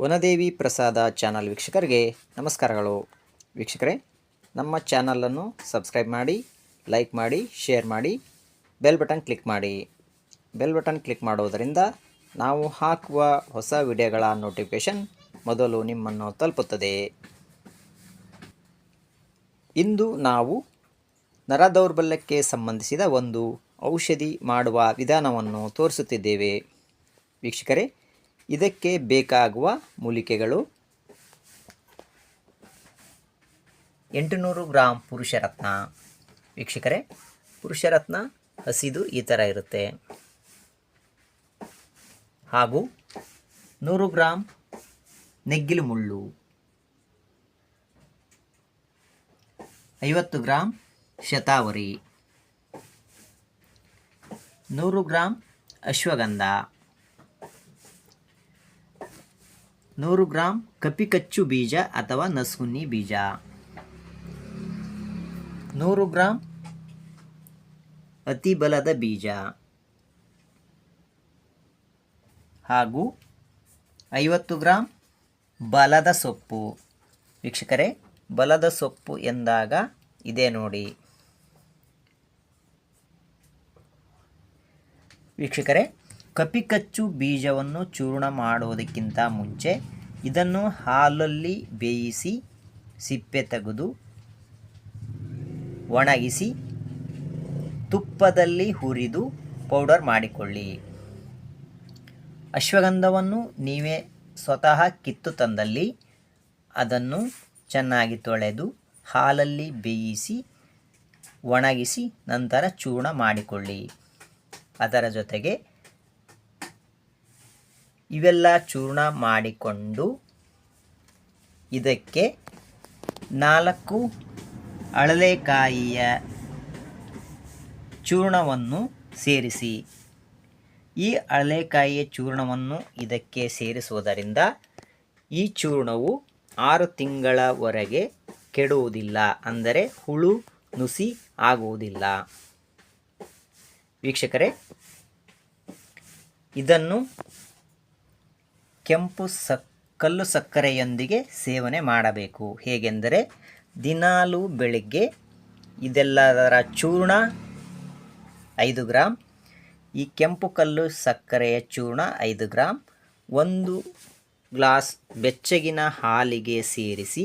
ವನದೇವಿ ಪ್ರಸಾದ ಚಾನಲ್ ವೀಕ್ಷಕರಿಗೆ ನಮಸ್ಕಾರಗಳು. ವೀಕ್ಷಕರೇ, ನಮ್ಮ ಚಾನಲನ್ನು ಸಬ್ಸ್ಕ್ರೈಬ್ ಮಾಡಿ, ಲೈಕ್ ಮಾಡಿ, ಶೇರ್ ಮಾಡಿ, ಬೆಲ್ ಬಟನ್ ಕ್ಲಿಕ್ ಮಾಡಿ. ಬೆಲ್ ಬಟನ್ ಕ್ಲಿಕ್ ಮಾಡೋದರಿಂದ ನಾವು ಹಾಕುವ ಹೊಸ ವಿಡಿಯೋಗಳ ನೋಟಿಫಿಕೇಷನ್ ಮೊದಲು ನಿಮ್ಮನ್ನು ತಲುಪುತ್ತದೆ. ಇಂದು ನಾವು ನರ ದೌರ್ಬಲ್ಯಕ್ಕೆ ಸಂಬಂಧಿಸಿದ ಒಂದು ಔಷಧಿ ಮಾಡುವ ವಿಧಾನವನ್ನು ತೋರಿಸುತ್ತಿದ್ದೇವೆ. ವೀಕ್ಷಕರೇ ಇದಕ್ಕೆ ಬೇಕಾಗುವ ಮೂಲಿಕೆಗಳು ಎಂಟುನೂರು ಗ್ರಾಂ ಪುರುಷರತ್ನ. ವೀಕ್ಷಕರೇ, ಪುರುಷರತ್ನ ಹಸಿದು ಈ ಥರ ಇರುತ್ತೆ. ಹಾಗೂ ನೂರು ಗ್ರಾಂ ನೆಗ್ಗಿಲು ಮುಳ್ಳು, ಐವತ್ತು ಗ್ರಾಂ ಶತಾವರಿ, ನೂರು ಗ್ರಾಂ ಅಶ್ವಗಂಧ ನೂರು ಗ್ರಾಂ ಕಪಿಕಚ್ಚು ಬೀಜ ಅಥವಾ ನಸುನಿ ಬೀಜ. ನೂರು ಗ್ರಾಂ ಅತಿ ಬಲದ ಬೀಜ. ಹಾಗೂ ಐವತ್ತು ಗ್ರಾಂ ಬಲದ ಸೊಪ್ಪು. ವೀಕ್ಷಕರೇ, ಬಲದ ಸೊಪ್ಪು ಎಂದಾಗ ಇದೆ ನೋಡಿ. ವೀಕ್ಷಕರೇ ಕಪಿಕಚ್ಚು ಬೀಜವನ್ನು ಚೂರ್ಣ ಮಾಡುವುದಕ್ಕಿಂತ ಮುಂಚೆ ಇದನ್ನು ಹಾಲಲ್ಲಿ ಬೇಯಿಸಿ, ಸಿಪ್ಪೆ ತೆಗೆದು ಒಣಗಿಸಿ, ತುಪ್ಪದಲ್ಲಿ ಹುರಿದು ಪೌಡರ್ ಮಾಡಿಕೊಳ್ಳಿ. ಅಶ್ವಗಂಧವನ್ನು ನೀವೇ ಸ್ವತಃ ಕಿತ್ತು ತಂದಲ್ಲಿ ಅದನ್ನು ಚೆನ್ನಾಗಿ ತೊಳೆದು ಹಾಲಲ್ಲಿ ಬೇಯಿಸಿ, ಒಣಗಿಸಿ ನಂತರ ಚೂರ್ಣ ಮಾಡಿಕೊಳ್ಳಿ. ಅದರ ಜೊತೆಗೆ ಇವೆಲ್ಲ ಚೂರ್ಣ ಮಾಡಿಕೊಂಡು ಇದಕ್ಕೆ ನಾಲ್ಕು ಅಳಲೆಕಾಯಿಯ ಚೂರ್ಣವನ್ನು ಸೇರಿಸಿ. ಈ ಅಳಲೆಕಾಯಿಯ ಚೂರ್ಣವನ್ನು ಇದಕ್ಕೆ ಸೇರಿಸುವುದರಿಂದ ಈ ಚೂರ್ಣವು ಆರು ತಿಂಗಳವರೆಗೆ ಕೆಡುವುದಿಲ್ಲ, ಅಂದರೆ ಹುಳು, ನುಸಿ ಆಗುವುದಿಲ್ಲ. ವೀಕ್ಷಕರೇ, ಇದನ್ನು ಕೆಂಪು ಸಕ್, ಕಲ್ಲು ಸಕ್ಕರೆಯೊಂದಿಗೆ ಸೇವನೆ ಮಾಡಬೇಕು. ಹೇಗೆಂದರೆ, ದಿನಾಲು ಬೆಳಿಗ್ಗೆ ಇದೆಲ್ಲದರ ಚೂರ್ಣ ಐದು ಗ್ರಾಮ್ ಈ ಕೆಂಪು ಕಲ್ಲು ಸಕ್ಕರೆಯ ಚೂರ್ಣ ಐದು ಗ್ರಾಮ್ ಒಂದು ಗ್ಲಾಸ್ ಬೆಚ್ಚಗಿನ ಹಾಲಿಗೆ ಸೇರಿಸಿ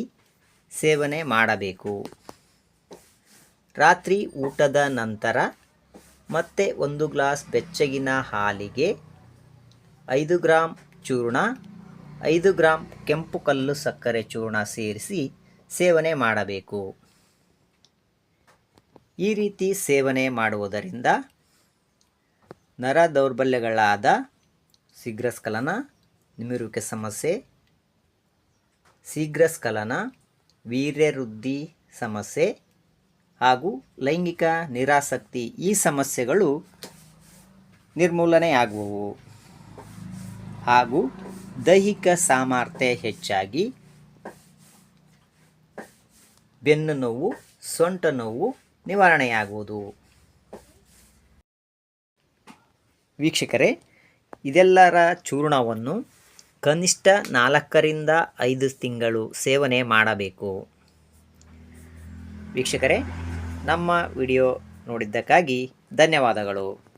ಸೇವನೆ ಮಾಡಬೇಕು. ರಾತ್ರಿ ಊಟದ ನಂತರ ಮತ್ತೆ ಒಂದು ಗ್ಲಾಸ್ ಬೆಚ್ಚಗಿನ ಹಾಲಿಗೆ ಐದು ಗ್ರಾಮ್ ಚೂರ್ಣ, ಐದು ಗ್ರಾಮ್ ಕೆಂಪು ಕಲ್ಲು ಸಕ್ಕರೆ ಚೂರ್ಣ ಸೇರಿಸಿ ಸೇವನೆ ಮಾಡಬೇಕು. ಈ ರೀತಿ ಸೇವನೆ ಮಾಡುವುದರಿಂದ ನರ ದೌರ್ಬಲ್ಯಗಳಾದ ಶೀಘ್ರಸ್ಖಲನ, ನಿಮಿರುವಿಕೆ ಸಮಸ್ಯೆ, ಶೀಘ್ರಸ್ಖಲನ, ವೀರ್ಯವೃದ್ಧಿ ಸಮಸ್ಯೆ ಹಾಗೂ ಲೈಂಗಿಕ ನಿರಾಸಕ್ತಿ ಈ ಸಮಸ್ಯೆಗಳು ನಿರ್ಮೂಲನೆಯಾಗುವವು. ಹಾಗೂ ದೈಹಿಕ ಸಾಮರ್ಥ್ಯ ಹೆಚ್ಚಾಗಿ ಬೆನ್ನು ನೋವು, ಸೊಂಟ ನೋವು ನಿವಾರಣೆಯಾಗುವುದು. ವೀಕ್ಷಕರೇ, ಇದೆಲ್ಲರ ಚೂರ್ಣವನ್ನು ಕನಿಷ್ಠ ನಾಲ್ಕರಿಂದ ಐದು ತಿಂಗಳು ಸೇವನೆ ಮಾಡಬೇಕು. ವೀಕ್ಷಕರೇ, ನಮ್ಮ ವಿಡಿಯೋ ನೋಡಿದ್ದಕ್ಕಾಗಿ ಧನ್ಯವಾದಗಳು.